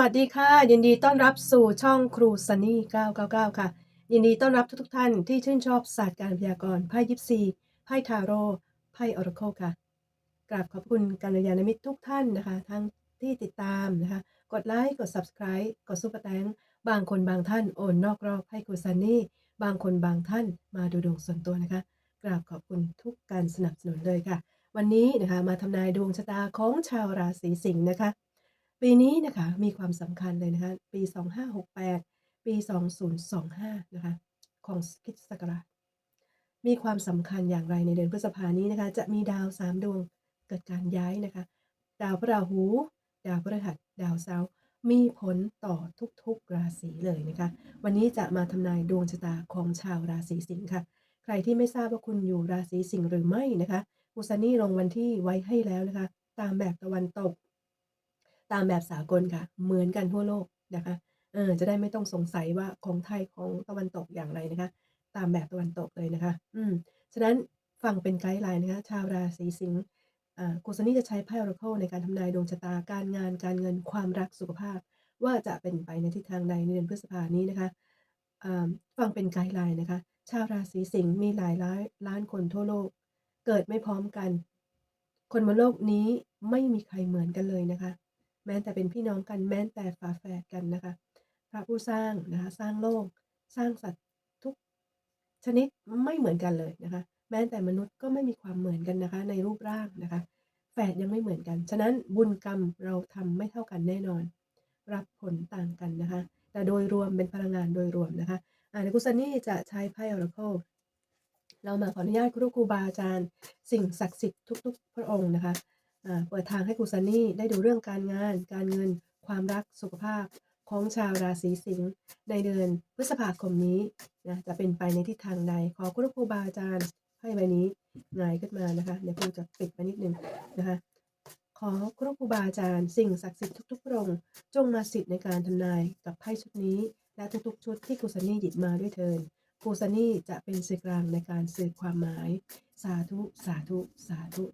วัสดีค่ะ ยินดีต้อนรับสู่ช่องครูซันนี่ 999 ค่ะ ยินดีต้อนรับทุกๆท่านที่ชื่นชอบศาสตร์การพยากรณ์ไพ่ยิปซีไพ่ทาโร่ไพ่ออราเคิลค่ะ กราบขอบคุณกัลยาณมิตรทุกท่านนะคะ ทั้งที่ติดตามนะคะ กดไลค์กด Subscribe กดซุปเปอร์แตงบางคนบางท่านโอนนอกรอบให้ครูซันนี่ บางคนบางท่านมาดูดวงส่วนตัวนะคะ กราบขอบคุณทุกการสนับสนุนเลยค่ะ วันนี้นะคะมาทำนายดวงชะตาของชาวราศีสิงห์นะคะ ปีนี้นะคะมีความสำคัญเลยนะคะ ปี 2568 ปี 2025 นะคะ ของคริสตศักราชมีความสำคัญอย่างไรในเดือนพฤษภานี้นะคะ จะมีดาว 3 ดวงเกิดการย้ายนะคะ ดาวพระราหู ดาวพฤหัส ดาวเสาร์มีผลต่อทุกๆราศีเลยนะคะ วันนี้จะมาทำนายดวงชะตาของชาวราศีสิงห์ค่ะ ใครที่ไม่ทราบว่าคุณอยู่ราศีสิงห์หรือไม่นะคะอุซานี่ลงวันที่ไว้ให้แล้วนะคะ ตามแบบตะวันตก ตามแบบสากลค่ะ เหมือนกันทั่วโลกนะคะเออจะได้ไม่ต้องสงสัยว่าของไทยของตะวันตกอย่างไรนะคะ ตามแบบตะวันตกเลยนะคะ อืมฉะนั้นฟังเป็นไกด์ไลน์นะคะ ชาวราศีสิงห์อ่ากุศนี่จะใช้ไพ่ Oracle ในการทำนายดวงชะตาการงานการเงินความรักสุขภาพ ว่าจะเป็นไปในทิศทางใดในเดือนพฤษภานี้นะคะอ่าฟังเป็นไกด์ไลน์นะคะ ชาวราศีสิงห์มีหลายล้านล้านคนทั่วโลก เกิดไม่พร้อมกัน คนบนโลกนี้ไม่มีใครเหมือนกันเลยนะคะ แม้แต่เป็นพี่น้องกันแม้แต่ฝาแฝดกันนะคะ พระผู้สร้างนะคะสร้างโลก สร้างสัตว์ทุกชนิดไม่เหมือนกันเลยนะคะ แม้แต่มนุษย์ก็ไม่มีความเหมือนกันนะคะ ในรูปร่างนะคะ แฝดยังไม่เหมือนกัน ฉะนั้นบุญกรรมเราทำไม่เท่ากันแน่นอน รับผลต่างกันนะคะ แต่โดยรวมเป็นพลังงานโดยรวมนะคะอ่าในกุศลนี่จะใช้ไพ่ Oracle เรามาขออนุญาตครูครูบาอาจารย์ สิ่งศักดิ์สิทธิ์ทุก ๆ พระองค์นะคะ เปิดทางให้ครูซันนี่ได้ดูเรื่องการงาน การเงิน ความรักสุขภาพของชาวราศีสิงห์ในเดือนพฤษภาคมนี้นะจะเป็นไปในทิศทางใด ขอคุณครูบาอาจารย์ให้ใบนี้งายขึ้นมานะคะเดี๋ยวครูจะปิดไปนิดนึงนะคะขอครูครูบาอาจารย์สิ่งศักดิ์สิทธิ์ทุกๆพระองค์จงมาสิทธิ์ในการทำนายกับไพ่ชุดนี้ และทุกๆชุดที่ครูซันนี่หยิบมาด้วยเทินครูซันนี่จะเป็นสื่อกลางในการสื่อความหมาย สาธุสาธุสาธุ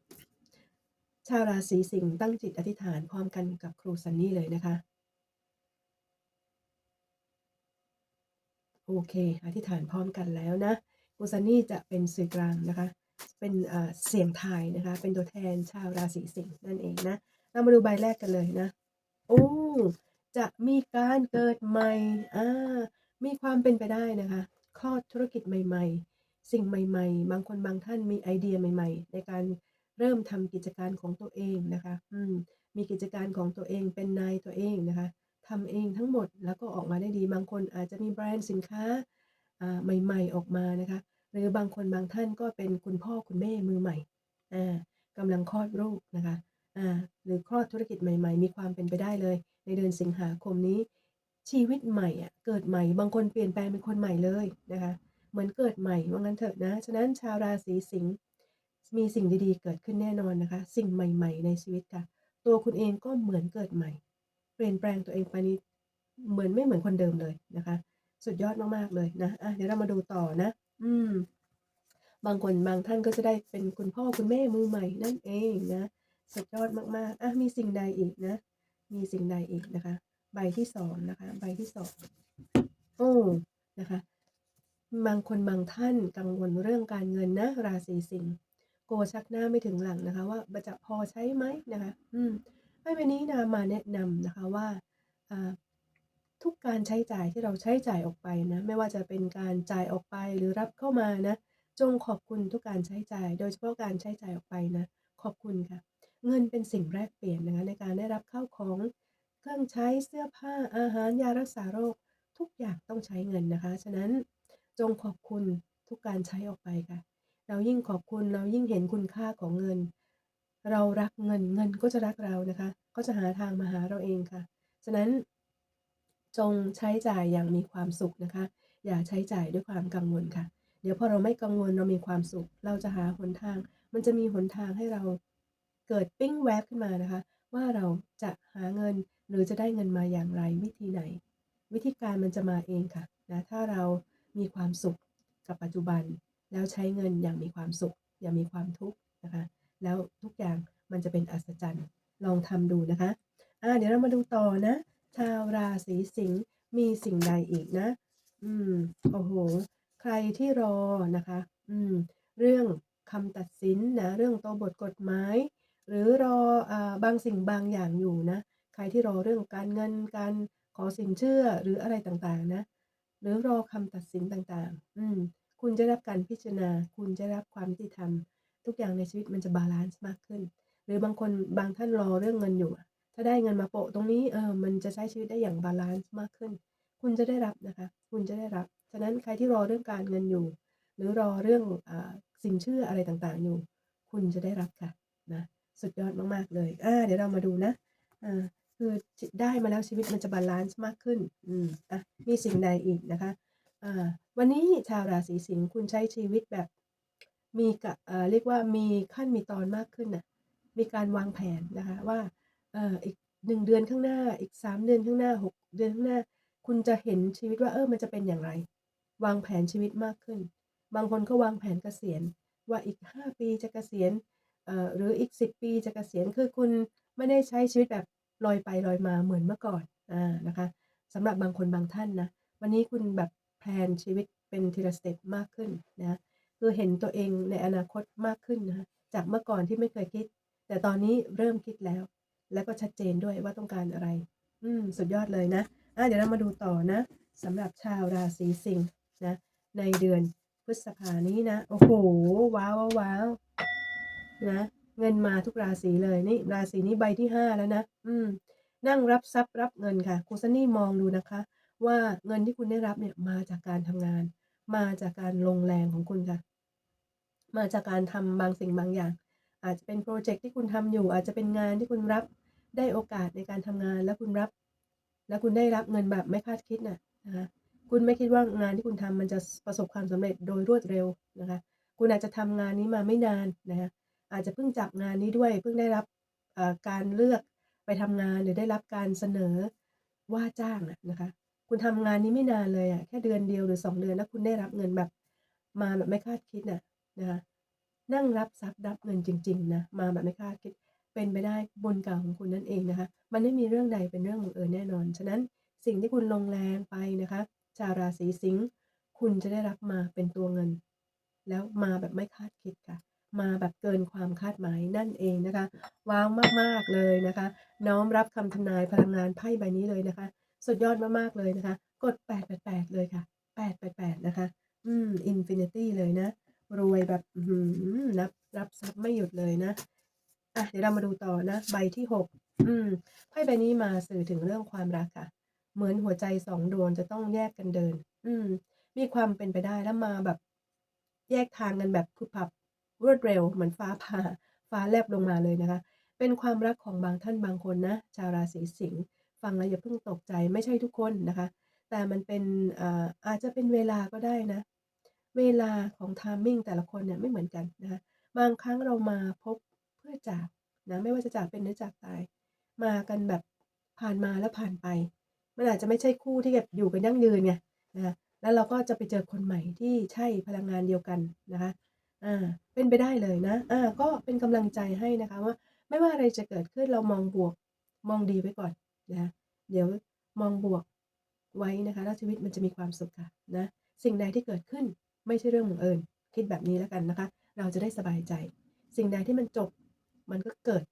ชาวราศีสิงห์ตั้งจิตอธิษฐานพร้อมกันกับครูซันนี่เลยนะคะ โอเค อธิษฐานพร้อมกันแล้วนะครูซันนี่จะเป็นสื่อกลางนะคะ เป็นเสียงไทยนะคะ เป็นตัวแทนชาวราศีสิงห์นั่นเองนะ เรามาดูใบแรกกันเลยนะ โอ้จะมีการเกิดใหม่อ่ามีความเป็นไปได้นะคะ คลอดธุรกิจใหม่ ๆ สิ่งใหม่ ๆ บางคนบางท่านมีไอเดียใหม่ ๆ ในการ เริ่มทำกิจการของตัวเองนะคะอืมมีกิจการของตัวเองเป็นนายตัวเองนะคะทำเองทั้งหมดแล้วก็ออกมาได้ดีบางคนอาจจะมีแบรนด์สินค้าอ่าใหม่ ๆ ออกมานะคะ หรือบางคนบางท่านก็เป็นคุณพ่อคุณแม่มือใหม่อ่ากำลังคลอดลูกนะคะอ่าหรือคลอดธุรกิจใหม่ ๆ มีความเป็นไปได้เลย ในเดือนสิงหาคมนี้ ชีวิตใหม่อะเกิดใหม่ บางคนเปลี่ยนแปลงเป็นคนใหม่เลยนะคะ เหมือนเกิดใหม่ว่างั้นเถอะนะ ฉะนั้นชาวราศีสิงห์ มีสิ่งดีๆ เกิดขึ้นแน่นอนนะคะ สิ่งใหม่ ๆ ในชีวิตค่ะ ตัวคุณเองก็เหมือนเกิดใหม่ เปลี่ยนแปลงตัวเองไปนี้เหมือนไม่เหมือนคนเดิมเลยนะคะ สุดยอดมากๆเลยนะอะเดี๋ยวเรามาดูต่อนะ อืม บางคนบางท่านก็จะได้เป็นคุณพ่อคุณแม่มือใหม่นั่นเองนะสุดยอดมากๆอะมีสิ่งใดอีกนะ มีสิ่งใดอีกนะคะ ใบที่สองนะคะ ใบที่สองโอ้นะคะบางคนบางท่านกังวลเรื่องการเงินนะ ราศีสิงห์ โกชักหน้าไม่ถึงหลังนะคะ ว่าจะพอใช้ไหมนะคะ อืมไพ่ใบนี้นามาแนะนำนะคะว่าทุกการใช้จ่ายที่เราใช้จ่ายออกไปนะไม่ว่าจะเป็นการจ่ายออกไปหรือรับเข้ามานะ จงขอบคุณทุกการใช้จ่าย โดยเฉพาะการใช้จ่ายออกไปนะ ขอบคุณค่ะ เงินเป็นสิ่งแรกเปลี่ยนนะคะในการได้รับข้าวของเครื่องใช้เสื้อผ้าอาหารยารักษาโรค ทุกอย่างต้องใช้เงินนะคะ ฉะนั้นจงขอบคุณทุกการใช้ออกไปค่ะ เรายิ่งขอบคุณเรายิ่งเห็นคุณค่าของเงิน เรารักเงินเงินก็จะรักเรานะคะ ก็จะหาทางมาหาเราเองค่ะ ฉะนั้นจงใช้จ่ายอย่างมีความสุขนะคะ อย่าใช้จ่ายด้วยความกังวลค่ะ เดี๋ยวพอเราไม่กังวลเรามีความสุข เราจะหาหนทาง มันจะมีหนทางให้เราเกิดปิ้งแวบขึ้นมานะคะ ว่าเราจะหาเงินหรือจะได้เงินมาอย่างไรวิธีไหน วิธีการมันจะมาเองค่ะนะถ้าเรามีความสุขกับปัจจุบัน แล้วใช้เงินอย่างมีความสุข อย่ามีความทุกข์นะคะ แล้วทุกอย่างมันจะเป็นอัศจรรย์ ลองทำดูนะคะอ่าเดี๋ยวเรามาดูต่อนะ ชาวราศีสิงห์มีสิ่งใดอีกนะ อืมโอ้โห ใครที่รอนะคะ อืม เรื่องคำตัดสินนะ เรื่องตัวบทกฎหมาย หรือรออาบางสิ่งบางอย่างอยู่นะ ใครที่รอเรื่องการเงินการขอสินเชื่อหรืออะไรต่างๆนะ หรือรอคำตัดสินต่างๆ อืม คุณจะรับการพิจารณา คุณจะรับความยุติธรรม ทุกอย่างในชีวิตมันจะบาลานซ์มากขึ้น หรือบางคนบางท่านรอเรื่องเงินอยู่ ถ้าได้เงินมาโปะตรงนี้เออมันจะใช้ชีวิตได้อย่างบาลานซ์มากขึ้น คุณจะได้รับนะคะ คุณจะได้รับ ฉะนั้นใครที่รอเรื่องการเงินอยู่ หรือรอเรื่องอสินเชื่ออะไรต่างๆอยู่ คุณจะได้รับค่ะนะสุดยอดมากๆเลยอ่าเดี๋ยวเรามาดูนะอ่าคือได้มาแล้วชีวิตมันจะบาลานซ์มากขึ้น อืม อะ มีสิ่งใดอีกนะคะ อ่า วันนี้ชาวราศีสิงห์คุณใช้ชีวิตแบบมีกะอ่าเรียกว่ามีขั้นมีตอนมากขึ้นน่ะมีการวางแผนนะคะว่าเอ่ออีก1เดือนข้างหน้าอีก3เดือนข้างหน้า6เดือนข้างหน้า คุณจะเห็นชีวิตว่าเออมันจะเป็นอย่างไร วางแผนชีวิตมากขึ้น บางคนก็วางแผนเกษียณ ว่าอีก5ปีจะเกษียณเอ่อหรืออีก10ปีจะเกษียณคือคุณไม่ได้ใช้ชีวิตแบบลอยไปลอยมาเหมือนเมื่อก่อนอ่านะคะสำหรับบางคนบางท่านนะวันนี้คุณแบบ แพลนชีวิตเป็นทีละสเต็ปมากขึ้นนะคือเห็นตัวเองในอนาคตมากขึ้นนะจากเมื่อก่อนที่ไม่เคยคิด แต่ตอนนี้เริ่มคิดแล้ว แล้วก็ชัดเจนด้วยว่าต้องการอะไร อืมสุดยอดเลยนะอาเดี๋ยวเรามาดูต่อนะสำหรับชาวราศีสิงห์นะในเดือนพฤษภานี้นะโอ้โฮว้าวๆๆนะเงินมาทุกราศีเลยนี่ราศีนี้ใบที่5แล้วนะอืมนั่งรับทรัพย์รับเงินค่ะคุณซันนี่มองดูนะคะ ว่าเงินที่คุณได้รับเนี่ยมาจากการทำงาน มาจากการลงแรงของคุณค่ะ มาจากการทำบางสิ่งบางอย่าง อาจจะเป็นพรเจกต์ที่คุณทำอยู่ อาจจะเป็นงานที่คุณรับได้โอกาสในการทำงาน แล้วคุณรับ แล้วคุณได้รับเงินแบบไม่คาดคิดน่ะนะคะคุณไม่คิดว่างานที่คุณทำมันจะประสบความสำเร็จโดยรวดเร็วนะคะ คุณอาจจะทำงานนี้มาไม่นานนะคะอาจจะเพิ่งจับงานนี้ด้วย เพิ่งได้รับการเลือกไปทำงานหรือได้รับการเสนอว่าจ้างอะนะคะ คุณทำงานนี้ไม่นานเลยอะแค่เดือนเดียวหรือ2เดือนแล้วคุณได้รับเงินแบบ มาแบบไม่คาดคิดน่ะนะคะนั่งรับทรัพย์รับเงินจริง ๆนะมาแบบไม่คาดคิด เป็นไปได้บุญเก่าของคุณนั่นเองนะคะ มันไม่มีเรื่องใดเป็นเรื่องบังเอิญแน่นอน ฉะนั้นสิ่งที่คุณลงแรงไปนะคะ ชาวราศีสิงห์คุณจะได้รับมาเป็นตัวเงิน แล้วมาแบบไม่คาดคิดค่ะ มาแบบเกินความคาดหมายนั่นเองนะคะ ว้าวมากๆเลยนะคะ น้อมรับคำทำนายพลังงานไพ่ใบนี้เลยนะคะ สุดยอดมากๆเลยนะคะ กด 888 เลยค่ะ 888 นะคะ อืมอินฟินิตี้เลยนะ รวยแบบอืมนับรับทรัพย์ไม่หยุดเลยนะอะเดี๋ยวเรามาดูต่อนะ ใบที่ 6 อืมไพ่ใบนี้มาสื่อถึงเรื่องความรักค่ะ เหมือนหัวใจ2ดวงจะต้องแยกกันเดิน อืมมีความเป็นไปได้แล้วมาแบบ แยกทางกันแบบพรึบพรับรวดเร็ว เหมือนฟ้าผ่า ฟ้าแลบลงมาเลยนะคะ เป็นความรักของบางท่านบางคนนะ ชาวราศีสิงห์ ฟังแล้วอย่าเพิ่งตกใจไม่ใช่ทุกคนนะคะ แต่มันเป็นอาจจะเป็นเวลาก็ได้นะ เวลาของ timing แต่ละคนเนี่ยไม่เหมือนกันนะคะบางครั้งเรามาพบเพื่อจากนะไม่ว่าจะจากเป็นหรือจากตาย มากันแบบผ่านมาแล้วผ่านไป มันอาจจะไม่ใช่คู่ที่แบบอยู่กันยั่งยืนไงนะคะแล้วเราก็จะไปเจอคนใหม่ที่ใช่พลังงานเดียวกันนะคะอ่าเป็นไปได้เลยนะอ่าก็เป็นกำลังใจให้นะคะว่า ไม่ว่าอะไรจะเกิดขึ้นเรามองบวกมองดีไว้ก่อน นะเดี๋ยวมองบวกไว้นะคะ แล้วชีวิตมันจะมีความสุขค่ะนะสิ่งใดที่เกิดขึ้นไม่ใช่เรื่องบังเอิญคิดแบบนี้แล้วกันนะคะ เราจะได้สบายใจ สิ่งใดที่มันจบ มันก็เกิด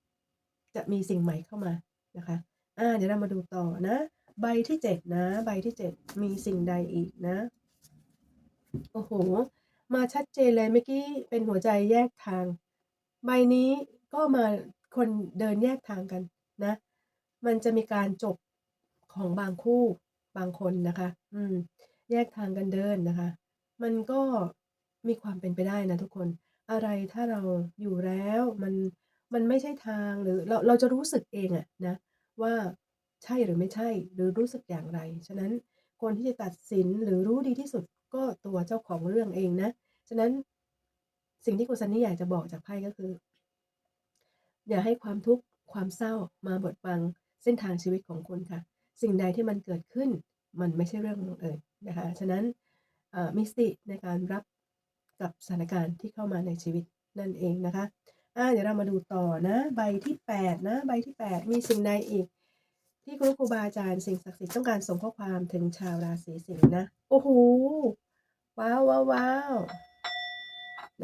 จะมีสิ่งใหม่เข้ามานะคะอาเดี๋ยวเรามาดูต่อนะ ใบที่7นะ ใบที่7มีสิ่งใดอีกนะโอ้โฮมาชัดเจนเลยเมื่อกี้เป็นหัวใจแยกทาง ใบนี้ก็มาคนเดินแยกทางกันนะ มันจะมีการจบของบางคู่บางคนนะคะ อืม แยกทางกันเดินนะคะ มันก็มีความเป็นไปได้นะทุกคน อะไรถ้าเราอยู่แล้วมันมันไม่ใช่ทางหรือเราเราจะรู้สึกเองอะนะ ว่าใช่หรือไม่ใช่หรือรู้สึกอย่างไร ฉะนั้นคนที่จะตัดสินหรือรู้ดีที่สุดก็ตัวเจ้าของเรื่องเองนะ ฉะนั้นสิ่งที่คุณซันนี่อยากจะบอกจากไพ่ก็คือ อย่าให้ความทุกข์ความเศร้ามาบดบัง เส้นทางชีวิตของคุณค่ะ สิ่งใดที่มันเกิดขึ้น มันไม่ใช่เรื่องบังเอิญนะคะ ฉะนั้นมีสติในการรับกับสถานการณ์ที่เข้ามาในชีวิตนั่นเองนะคะอาเดี๋ยวเรามาดูต่อนะ ใบที่ 8 นะ ใบที่ 8 มีสิ่งใดอีก ที่ครูครูบาอาจารย์สิ่งศักดิ์สิทธิ์ต้องการส่งข้อความถึงชาวราศีสิงห์นะ โอ้โห ว้าวว้าวว้าว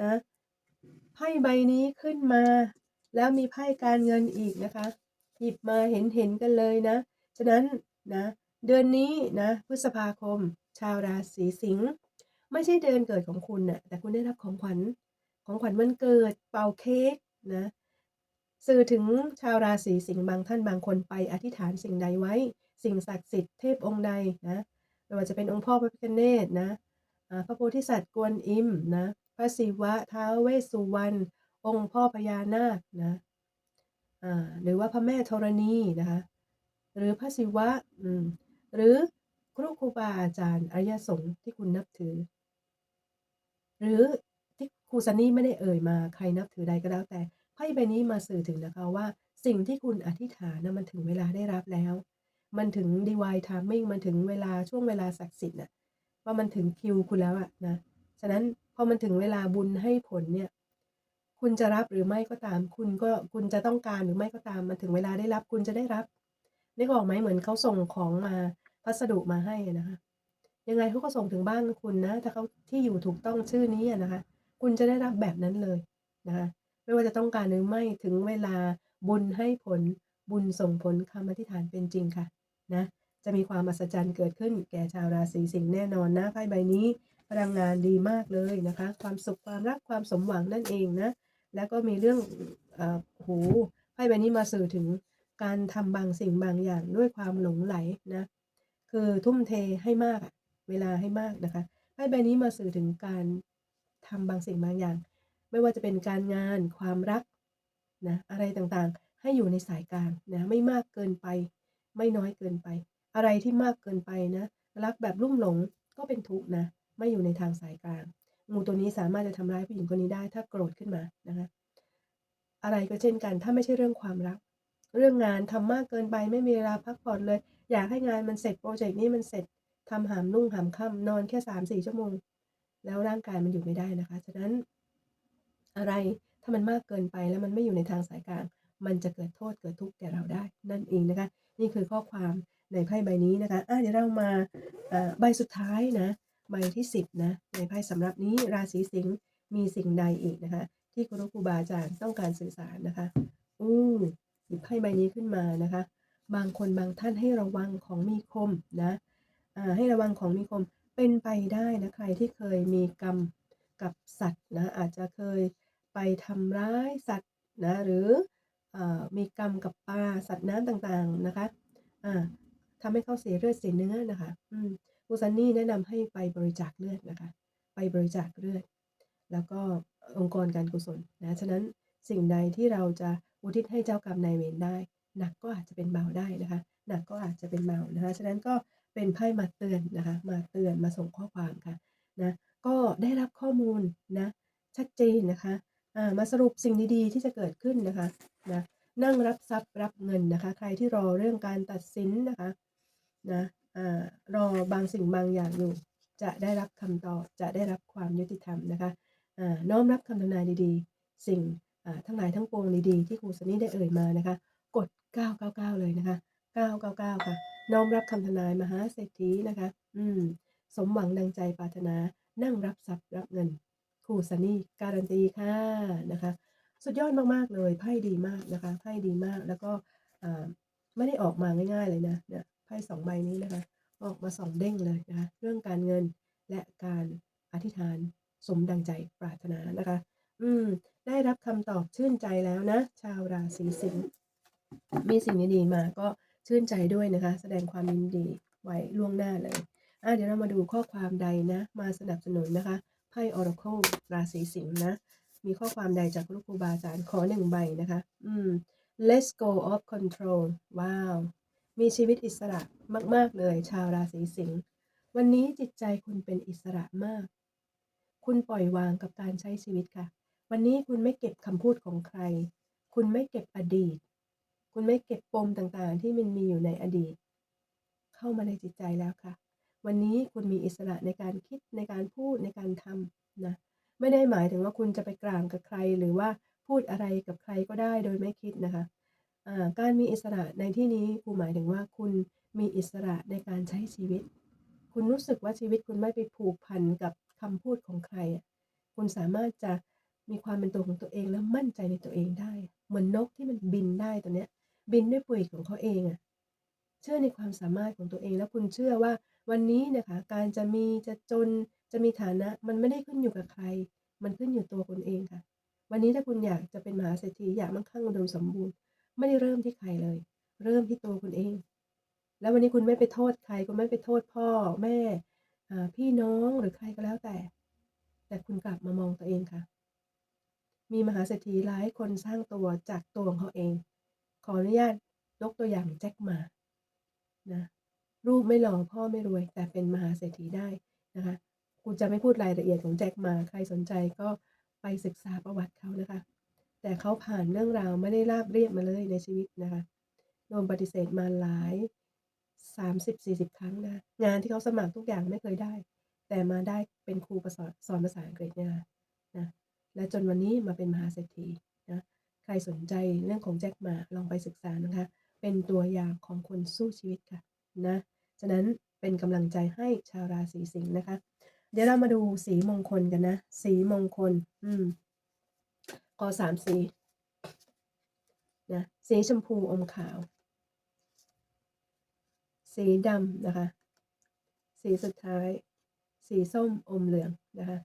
นะไพ่ใบนี้ขึ้นมา แล้วมีไพ่การเงินอีกนะคะ หยิบมาเห็นเห็นกันเลยนะ ฉะนั้นนะเดือนนี้นะพฤษภาคม ชาวราศีสิงห์ไม่ใช่เดือนเกิดของคุณนะ่ะแต่คุณได้รับของขวัญของขวัญวันเกิดเป่าเค้กนะสื่อถึงชาวราศีสิงห์บางท่านบางคนไปอธิษฐานสิ่งใดไว้ สิ่งศักดิ์สิทธิ์เทพองค์ใดนะไม่ว่าจะเป็นองค์พ่อพระพิฆเนศนะพระโพธิสัตว์กวนอิมนะพระศิวะท้าวเวสสุวรรณองค์พ่อพญานาคนะ หรือว่าพระแม่ธรณีนะคะหรือพระศิวะหรือครูครูบาอาจารย์อริยสงฆ์ที่คุณนับถือ หรือที่ครูซันนี่ไม่ได้เอ่ยมาใครนับถือใดก็แล้วแต่ไพ่ใบนี้มาสื่อถึงนะคะว่าสิ่งที่คุณอธิษฐานนะมันถึงเวลาได้รับแล้ว มันถึง divine timing มันถึงเวลาช่วงเวลาศักดิ์สิทธิ์น่ะว่ามันถึงคิวคุณแล้วอะนะฉะนั้นพอมันถึงเวลาบุญให้ผลเนี่ย คุณจะรับหรือไม่ก็ตาม คุณก็คุณจะต้องการหรือไม่ก็ตามมันถึงเวลาได้รับคุณจะได้รับนึกออกไหมเหมือนเขาส่งของมาพัสดุมาให้นะคะยังไงเขาก็ส่งถึงบ้านคุณนะ ถ้าเขาที่อยู่ถูกต้องชื่อนี้นะคะ คุณจะได้รับแบบนั้นเลยนะคะไม่ว่าจะต้องการหรือไม่ถึงเวลาบุญให้ผลบุญส่งผลคำอธิษฐานเป็นจริงค่ะนะจะมีความมหัศจรรย์เกิดขึ้นแก่ชาวราศีสิงห์แน่นอนนะไพ่ใบนี้พลังงานดีมากเลยนะคะ ความสุขความรักความสมหวังนั่นเองนะ แล้วก็มีเรื่องเอ่อโหไพ่ใบนี้มาสื่อถึงการทำบางสิ่งบางอย่างด้วยความหลงไหลนะ คือทุ่มเทให้มากเวลาให้มากนะคะไพ่ใบนี้มาสื่อถึงการทำบางสิ่งบางอย่าง ไม่ว่าจะเป็นการงานความรักนะอะไรต่างๆ ให้อยู่ในสายกลางนะไม่มากเกินไป ไม่น้อยเกินไป อะไรที่มากเกินไปนะรักแบบลุ่มหลงก็เป็นทุกข์นะ ไม่อยู่ในทางสายกลาง งูตัวนี้สามารถจะทำร้ายผู้หญิงคนนี้ได้ถ้าโกรธขึ้นมานะคะอะไรก็เช่นกัน ถ้าไม่ใช่เรื่องความรัก เรื่องงานทำมากเกินไปไม่มีเวลาพักผ่อนเลย อยากให้งานมันเสร็จโปรเจกต์นี้มันเสร็จทำหามนุ่งหามค่ำนอนแค่สามสี่ชั่วโมง แล้วร่างกายมันอยู่ไม่ได้นะคะ ฉะนั้น อะไรถ้ามันมากเกินไปแล้วมันไม่อยู่ในทางสายกลาง มันจะเกิดโทษเกิดทุกข์แก่เราได้ นั่นเองนะคะ นี่คือข้อความในไพ่ใบนี้นะคะอะเดี๋ยวเรามาใบสุดท้ายนะ ใบที่ 10 นะ ในไพ่สำหรับนี้ราศีสิงห์มีสิ่งใดอีกนะคะ ที่ครูครูบาอาจารย์ต้องการสื่อสารนะคะอู้หยิบไพ่ใบนี้ขึ้นมานะคะ บางคนบางท่านให้ระวังของมีคมนะอ่าให้ระวังของมีคมเป็นไปได้นะใครที่เคยมีกรรมกับสัตว์นะอาจจะเคยไปทำร้ายสัตว์นะหรือเออมีกรรมกับปลาสัตว์น้ำต่างๆนะคะอ่าทำให้เขาเสียเลือดเสียเนื้อนะคะ อืม ครูซันนี่แนะนำให้ไปบริจาคเลือดนะคะ ไปบริจาคเลือด แล้วก็องค์กรการกุศลนะฉะนั้นสิ่งใดที่เราจะอุทิศให้เจ้ากรรมนายเวรได้ หนักก็อาจจะเป็นเบาได้นะคะ หนักก็อาจจะเป็นเบานะคะ ฉะนั้นก็เป็นไพ่มาเตือนนะคะ มาเตือนมาส่งข้อความค่ะนะก็ได้รับข้อมูลนะชัดเจนนะคะามาสรุปสิ่งดีๆที่จะเกิดขึ้นนะคะนะนั่งรับทรัพย์รับเงินนะคะ ใครที่รอเรื่องการตัดสินนะคะนะ รอบางสิ่งบางอย่างอยู่ จะได้รับคำตอบจะได้รับความยุติธรรมนะคะน้อมรับคำทำนายดีๆ สิ่งทั้งหลายทั้งปวงดีๆ ที่ครูสนี่ได้เอ่ยมานะคะ กด 999 เลยนะคะ 999 ค่ะน้อมรับคำทำนายมหาเศรษฐีนะคะ อืม สมหวังดังใจปรารถนา นั่งรับทรัพย์รับเงินครูซันนี่การันตีค่ะนะคะ สุดยอดมากๆเลยไพ่ดีมากนะคะไพ่ดีมากแล้วก็ไม่ได้ออกมาง่าย ๆ เลยนะเนี่ย พ่สองใบนี้นะคะ ออกมาสองเด้งเลยนะคะ เรื่องการเงินและการอธิษฐานสมดังใจปรารถนานะคะ อืม ได้รับคำตอบชื่นใจแล้วนะ ชาวราศีสิงห์ มีสิ่งดีๆมาก็ชื่นใจด้วยนะคะ แสดงความยินดีไว้ล่วงหน้าเลยอะเดี๋ยวเรามาดูข้อความใดนะ มาสนับสนุนนะคะไพ่ Oracle ราศีสิงห์นะ มีข้อความใดจากลูกครูบาอาจารย์ขอหนึ่งใบนะคะ อืม let's go off control ว้าว มีชีวิตอิสระมาก ๆ เลย ชาวราศีสิงห์วันนี้จิตใจคุณเป็นอิสระมาก คุณปล่อยวางกับการใช้ชีวิตค่ะ วันนี้คุณไม่เก็บคำพูดของใคร คุณไม่เก็บอดีต คุณไม่เก็บปมต่างๆ ที่มันมีอยู่ในอดีต เข้ามาในจิตใจแล้วค่ะ วันนี้คุณมีอิสระในการคิดในการพูดในการทำนะไม่ได้หมายถึงว่าคุณจะไปกลางกับใคร หรือว่าพูดอะไรกับใครก็ได้โดยไม่คิดนะคะ การมีอิสระในที่นี้ครูหมายถึงว่าคุณมีอิสระในการใช้ชีวิต คุณรู้สึกว่าชีวิตคุณไม่ไปผูกพันกับคำพูดของใคร คุณสามารถจะมีความเป็นตัวของตัวเองและมั่นใจในตัวเองได้ เหมือนนกที่มันบินได้ตัวเนี้ย บินด้วยปีกของเขาเองอะเชื่อในความสามารถของตัวเองแล้วคุณเชื่อว่าวันนี้นะคะการจะมีจะจนจะมีฐานะมันไม่ได้ขึ้นอยู่กับใคร มันขึ้นอยู่ตัวคุณเองค่ะ วันนี้ถ้าคุณอยากจะเป็นมหาเศรษฐีอยากมั่งคั่งอุดมสมบูรณ์ ไม่ได้เริ่มที่ใครเลย เริ่มที่ตัวคุณเอง แล้ววันนี้คุณไม่ไปโทษใคร คุณไม่ไปโทษพ่อแม่พี่น้องหรือใครก็แล้วแต่ แต่คุณกลับมามองตัวเองค่ะ มีมหาเศรษฐีหลายคนสร้างตัวจากตัวของเขาเอง ขออนุญาตยกตัวอย่างแจ็คมานะรูปไม่หล่อพ่อไม่รวย แต่เป็นมหาเศรษฐีได้นะคะกูจะไม่พูดรายละเอียดของแจ็คมา ใครสนใจก็ไปศึกษาประวัติเขานะคะ แต่เขาผ่านเรื่องราวไม่ได้ราบเรียบมาเลยในชีวิตนะคะโดนปฏิเสธมาหลาย30-40ครั้งนะงานที่เขาสมัครทุกอย่างไม่เคยได้ แต่มาได้เป็นครูสอนสอนภาษาอังกฤษเนี่ยนะนะและจนวันนี้มาเป็นมหาเศรษฐีนะใครสนใจเรื่องของแจ็คหมาลองไปศึกษานะคะ เป็นตัวอย่างของคนสู้ชีวิตค่ะนะฉะนั้นเป็นกำลังใจให้ชาวราศีสิงห์นะคะ เดี๋ยวเรามาดูสีมงคลกันนะ สีมงคล อืม ขอสามสีนะสีชมพูอมขาว สีดำนะคะ สีสุดท้าย สีส้มอมเหลืองนะคะ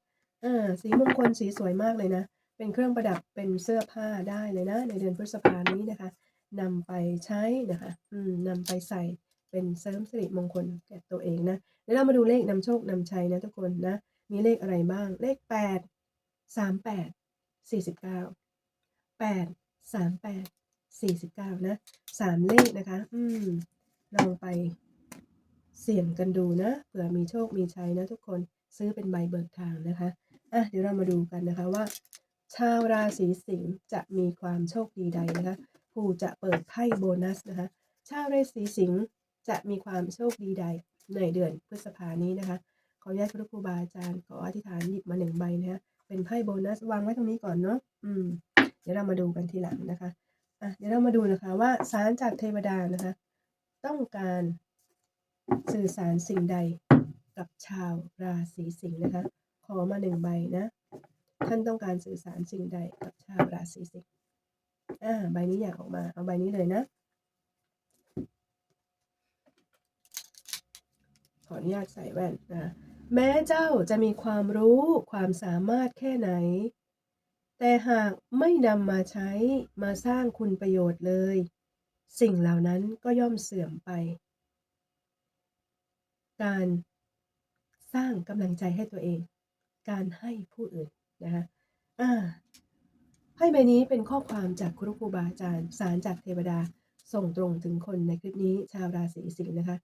อ่าสีมงคลสีสวยมากเลยนะ เป็นเครื่องประดับเป็นเสื้อผ้าได้เลยนะ ในเดือนพฤษภานี้นะคะนำไปใช้นะคะอืมนำไปใส่เป็นเสริมสิริมงคลแก่ตัวเองนะเดี๋ยวเรามาดูเลขนำโชคนำชัยนะทุกคนนะ มีเลขอะไรบ้างเลขแปด สามแปดสี่สิบเก้าแปดสามแปดสี่สิบเก้านะสามเลขนะคะ อืม ลองไปเสี่ยงกันดูนะ เผื่อมีโชค มีชัยนะทุกคน ซื้อเป็นใบเบิกทางนะคะ อะ เดี๋ยวเรามาดูกันนะคะว่า ชาวราศีสิงห์จะมีความโชคดีใดนะคะ ผู้จะเปิดไพ่โบนัสนะคะ ชาวราศีสิงห์จะมีความโชคดีใดในเดือนพฤษภานี้นะคะ ขออนุญาตพระครูบาอาจารย์ขออธิษฐานหยิบมาหนึ่งใบนะคะ เป็นไพ่โบนัสวางไว้ตรงนี้ก่อนเนาะอืม เดี๋ยวเรามาดูกันทีหลังนะคะอะเดี๋ยวเรามาดูนะคะว่าสารจากเทวดานะคะ ต้องการสื่อสารสิ่งใดกับชาวราศีสิงห์นะคะ ขอมาหนึ่งใบนะ ท่านต้องการสื่อสารสิ่งใดกับชาวราศีสิงห์อ่าใบนี้อยากออกมา เอาใบนี้เลยนะ ขออนุญาตใส่แว่นนะ แม้เจ้าจะมีความรู้ความสามารถแค่ไหน แต่หากไม่นำมาใช้มาสร้างคุณประโยชน์เลย สิ่งเหล่านั้นก็ย่อมเสื่อมไป การสร้างกำลังใจให้ตัวเอง การให้ผู้อื่นนะคะอ่าไพ่ใบนี้เป็นข้อความจากครูครูบาอาจารย์ สารจากเทวดา ส่งตรงถึงคนในคลิปนี้ชาวราศีสิงห์นะคะ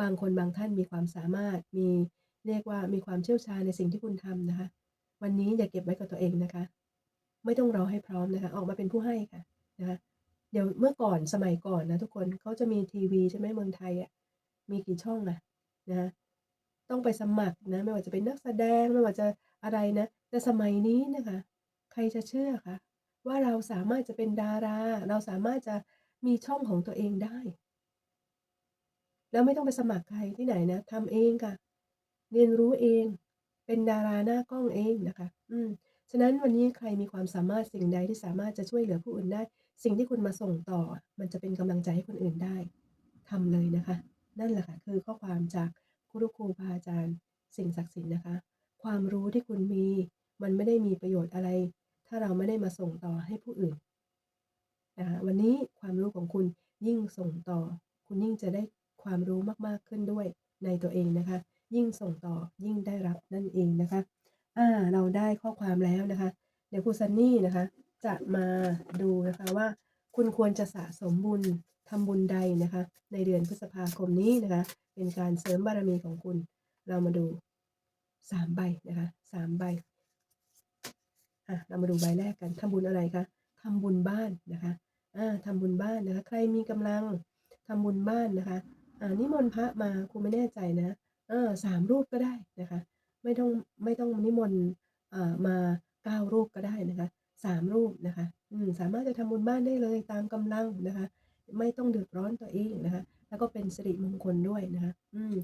บางคนบางท่านมีความสามารถมี เรียกว่ามีความเชี่ยวชาญในสิ่งที่คุณทำนะคะ วันนี้อย่าเก็บไว้กับตัวเองนะคะ ไม่ต้องรอให้พร้อมนะคะ ออกมาเป็นผู้ให้ค่ะนะคะเดี๋ยวเมื่อก่อนสมัยก่อนนะทุกคนเขาจะมีทีวีใช่ไหมเมืองไทยอะมีกี่ช่องอะนะต้องไปสมัครนะ ไม่ว่าจะเป็นนักแสดงไม่ว่าจะอะไรนะแต่สมัยนี้นะคะ ใครจะเชื่อคะว่าเราสามารถจะเป็นดารา เราสามารถจะมีช่องของตัวเองได้ แล้วไม่ต้องไปสมัครใครที่ไหนนะทำเองค่ะ เรียนรู้เอง เป็นดาราหน้ากล้องเองนะคะ อืมฉะนั้นวันนี้ใครมีความสามารถสิ่งใดที่สามารถจะช่วยเหลือผู้อื่นได้ สิ่งที่คุณมาส่งต่อ มันจะเป็นกำลังใจให้คนอื่นได้ทำเลยนะคะ นั่นแหละค่ะคือข้อความจากครูครูบาอาจารย์ สิ่งศักดิ์สิทธิ์นะคะ ความรู้ที่คุณมี มันไม่ได้มีประโยชน์อะไร ถ้าเราไม่ได้มาส่งต่อให้ผู้อื่นนะคะวันนี้ความรู้ของคุณยิ่งส่งต่อ คุณยิ่งจะได้ความรู้มากๆขึ้นด้วยในตัวเองนะคะ ยิ่งส่งต่อยิ่งได้รับนั่นเองนะคะอ่าเราได้ข้อความแล้วนะคะ เดี๋ยวครูซันนี่นะคะ จะมาดูนะคะว่า คุณควรจะสะสมบุญทำบุญใดนะคะ ในเดือนพฤษภาคมนี้นะคะ เป็นการเสริมบารมีของคุณ เรามาดูสามใบนะคะสามใบอะเรามาดูใบแรกกันทำบุญอะไรคะทำบุญบ้านนะคะอ่าทำบุญบ้านนะคะ ใครมีกำลังทำบุญบ้านนะคะอ่านิมนต์พระมาครูไม่แน่ใจนะ เออสามรูปก็ได้นะคะ ไม่ต้องไม่ต้องนิมนต์อ่ามาเก้ารูปก็ได้นะคะสามรูปนะคะอืมสามารถจะทำบุญบ้านได้เลยตามกำลังนะคะ ไม่ต้องเดือดร้อนตัวเองนะคะ แล้วก็เป็นสิริมงคลด้วยนะคะอืม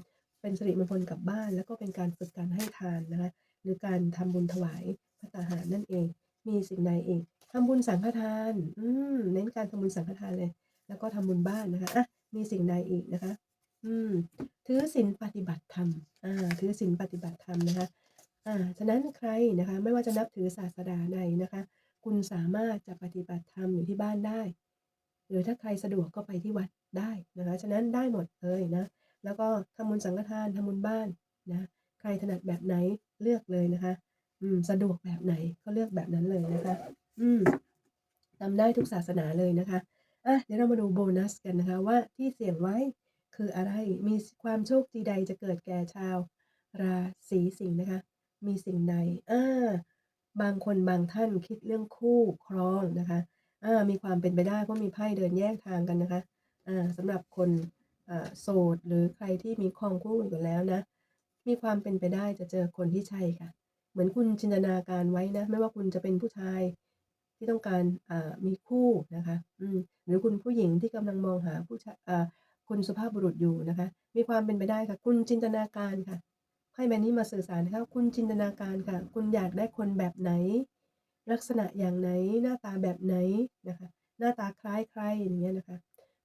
เป็นสิริมงคลกับบ้าน แล้วก็เป็นการฝึกการให้ทานนะคะ หรือการทำบุญถวายพระตาหารนั่นเอง มีสิ่งใดอีกทำบุญสังฆทาน อืมเน้นการทำบุญสังฆทานเลย แล้วก็ทำบุญบ้านนะคะอะมีสิ่งใดอีกนะคะ อืมถือศีลปฏิบัติธรรมอ่าถือศีลปฏิบัติธรรมนะคะอ่าฉะนั้นใครนะคะ ไม่ว่าจะนับถือศาสนาใดนะคะ คุณสามารถจะปฏิบัติธรรมอยู่ที่บ้านได้ หรือถ้าใครสะดวกก็ไปที่วัดได้นะคะ ฉะนั้นได้หมดเลยนะ แล้วก็ทำบุญสังฆทานทำบุญบ้านนะ ใครถนัดแบบไหนเลือกเลยนะคะ อืม สะดวกแบบไหนก็เลือกแบบนั้นเลยนะคะ อืมทำได้ทุกศาสนาเลยนะคะอะเดี๋ยวเรามาดูโบนัสกันนะคะว่าที่เสี่ยงไว้ คืออะไร มีความโชคดีใดจะเกิดแก่ชาว ราศีสิงห์นะคะ มีสิ่งใดอ่าบางคนบางท่านคิดเรื่องคู่ครองนะคะอ่ามีความเป็นไปได้เพราะมีไพ่เดินแยกทางกันนะคะอ่าสำหรับคนอ่าโสดหรือใครที่มีครองคู่อยู่แล้วนะ มีความเป็นไปได้จะเจอคนที่ใช่ค่ะ เหมือนคุณจินตนาการไว้นะ ไม่ว่าคุณจะเป็นผู้ชายที่ต้องการอ่ามีคู่นะคะ อืม หรือคุณผู้หญิงที่กำลังมองหาผู้ชายอ่า คุณสุภาพบุรุษอยู่นะคะ มีความเป็นไปได้ค่ะ คุณจินตนาการค่ะไพ่ใบนี้มาสื่อสารนะคะคุณจินตนาการค่ะ คุณอยากได้คนแบบไหน ลักษณะอย่างไหนหน้าตาแบบไหนนะคะ หน้าตาคล้ายใครอย่างเงี้ยนะคะ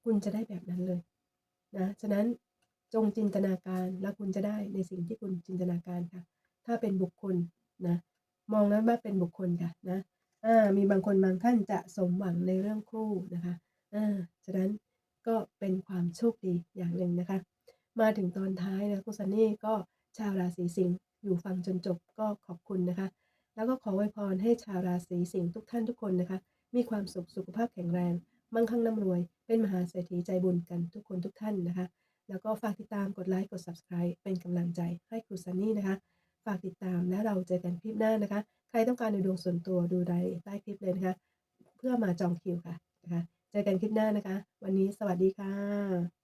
คุณจะได้แบบนั้นเลยนะฉะนั้นจงจินตนาการแล้วคุณจะได้ในสิ่งที่คุณจินตนาการค่ะ ถ้าเป็นบุคคลนะมองนั้นว่าเป็นบุคคลค่ะนะอ่ามีบางคนบางท่านจะสมหวังในเรื่องคู่นะคะอ่าฉะนั้น ก็เป็นความโชคดีอย่างหนึ่งนะคะ มาถึงตอนท้ายนะคุณซันนี่ก็ชาวราศีสิงห์อยู่ฟังจนจบก็ขอบคุณนะคะ แล้วก็ขออวยพรให้ชาวราศีสิงห์ทุกท่านทุกคนนะคะ มีความสุขสุขภาพแข็งแรง มั่งคั่งร่ำรวย เป็นมหาเศรษฐีใจบุญกันทุกคนทุกท่านนะคะ แล้วก็ฝากติดตามกดไลค์กด subscribe เป็นกำลังใจให้ครูซันนี่นะคะ ฝากติดตามและเราเจอกันคลิปหน้านะคะ ใครต้องการดูดวงส่วนตัวดูรายละเอียดใต้คลิปเลยนะคะ เพื่อมาจองคิวค่ะนะคะ เจอกันคลิปหน้านะคะ วันนี้สวัสดีค่ะ